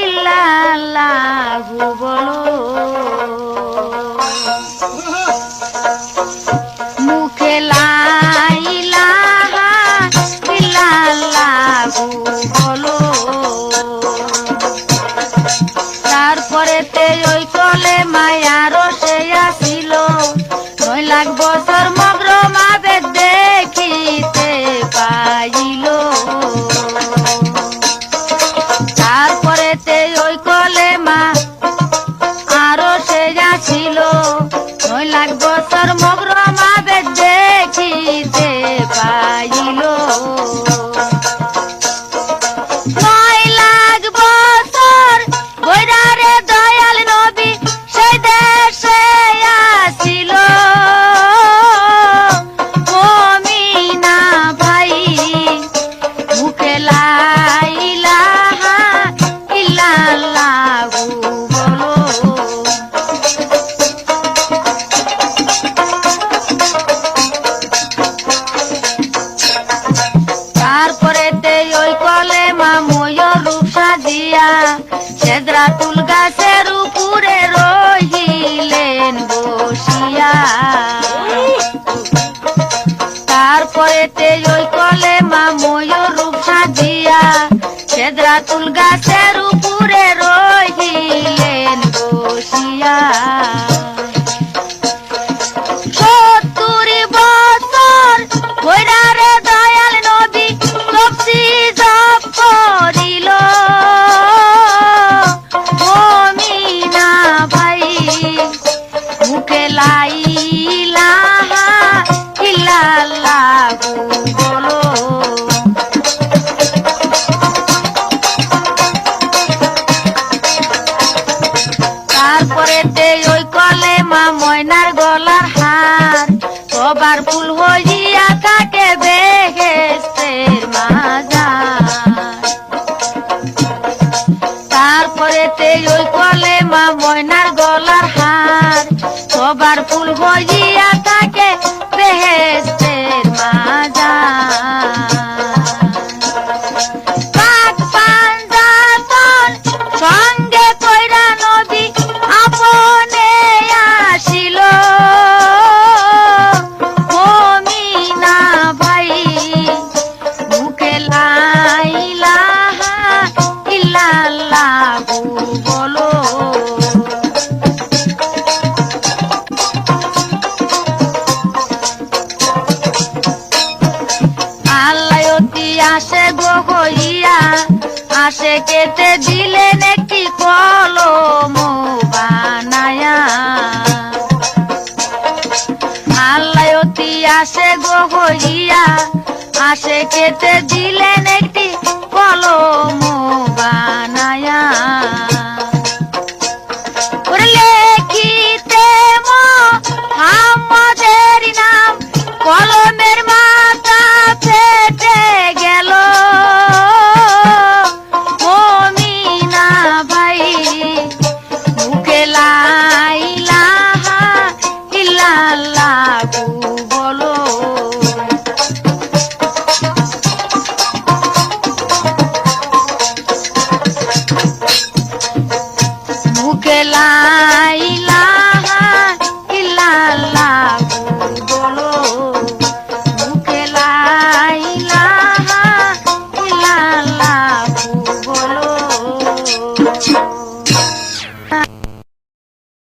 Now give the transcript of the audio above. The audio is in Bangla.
ইল্লাল্লাহু বলো। মুখে তারপরে তে ওই কলে মায়ারও Oh. সেদরা গাছের উপরে রহিলেন ওই কলে মা ময়ূর রূপ সাজিয়া তুল গাছের তারপরে তে ওই কলে মা ময়নার গলার হার, সবার ফুল হইয়া তাকে বেহেস্তের মাজার। তারপরে তে ওই আসে গো হইয়া আসে কেতে দিলে নাকি কলম বানায়া। আল্লাহ আসে গো হইয়া আসে কেতে দিলে নাকি কলম